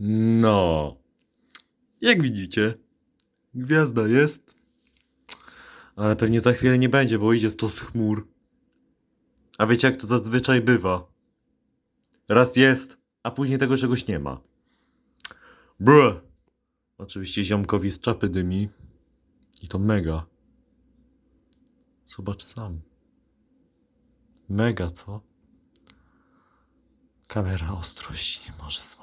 No. Jak widzicie, gwiazda jest. Ale pewnie za chwilę nie będzie, bo idzie stos chmur. A wiecie, jak to zazwyczaj bywa? Raz jest, a później tego czegoś nie ma. Bruh. Oczywiście ziomkowi z czapy dymi. I to mega. Zobacz sam. Mega, co? Kamera ostrość nie może złapać.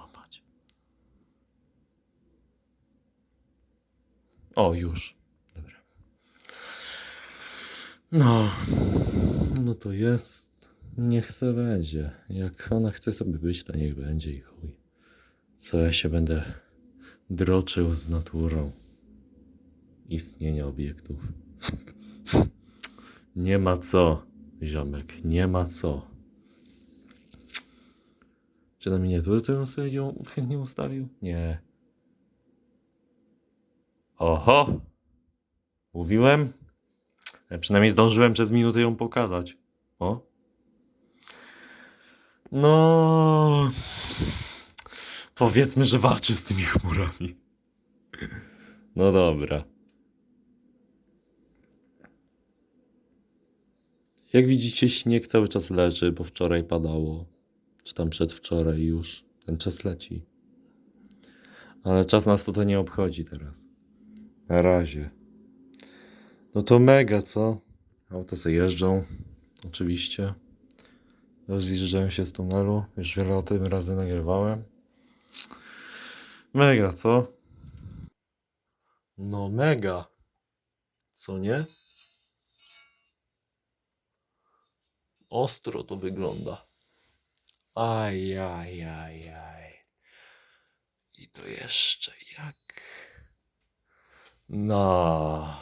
O, już. Dobra. No. No to jest. Niech se będzie. Jak ona chce sobie być, to niech będzie i chuj. Co ja się będę droczył z naturą istnienia obiektów. nie ma co, ziomek, nie ma co. Czy na miniaturce bym sobie ją chętnie ustawił? Nie. Oho! Mówiłem? Ja przynajmniej zdążyłem przez minutę ją pokazać. O. No. Powiedzmy, że walczy z tymi chmurami. No dobra. Jak widzicie, śnieg cały czas leży, bo wczoraj padało. Czy tam przedwczoraj już. Ten czas leci. Ale czas nas tutaj nie obchodzi teraz. Na razie. No to mega, co? Auta sobie jeżdżą. Oczywiście. Rozjeżdżają się z tunelu. Już wiele o tym razy nagrywałem. Mega, co? No mega. Co nie? Ostro to wygląda. Aj, aj, aj, aj. I to jeszcze jak. No.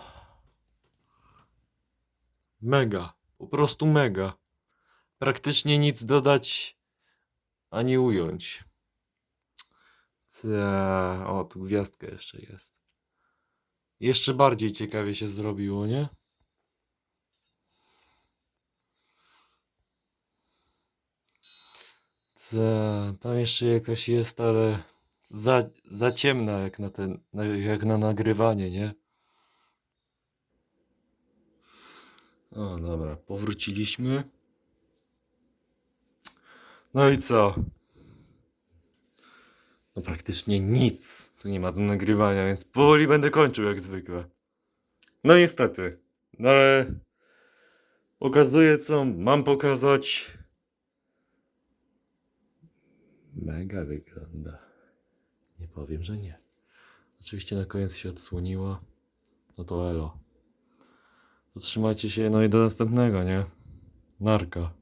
Mega. Po prostu mega. Praktycznie nic dodać ani ująć. Ta, o, tu gwiazdka jeszcze jest. Jeszcze bardziej ciekawie się zrobiło, nie? Ta, tam jeszcze jakaś jest, ale za, za ciemna jak na ten, jak na nagrywanie, nie? O, dobra, powróciliśmy. No i co? No praktycznie nic tu nie ma do nagrywania, więc powoli będę kończył jak zwykle. No niestety, no ale pokazuję co mam pokazać. Mega wygląda. Nie powiem, że nie. Oczywiście na koniec się odsłoniło. No to elo. Trzymajcie się, no i do następnego, nie? Narka.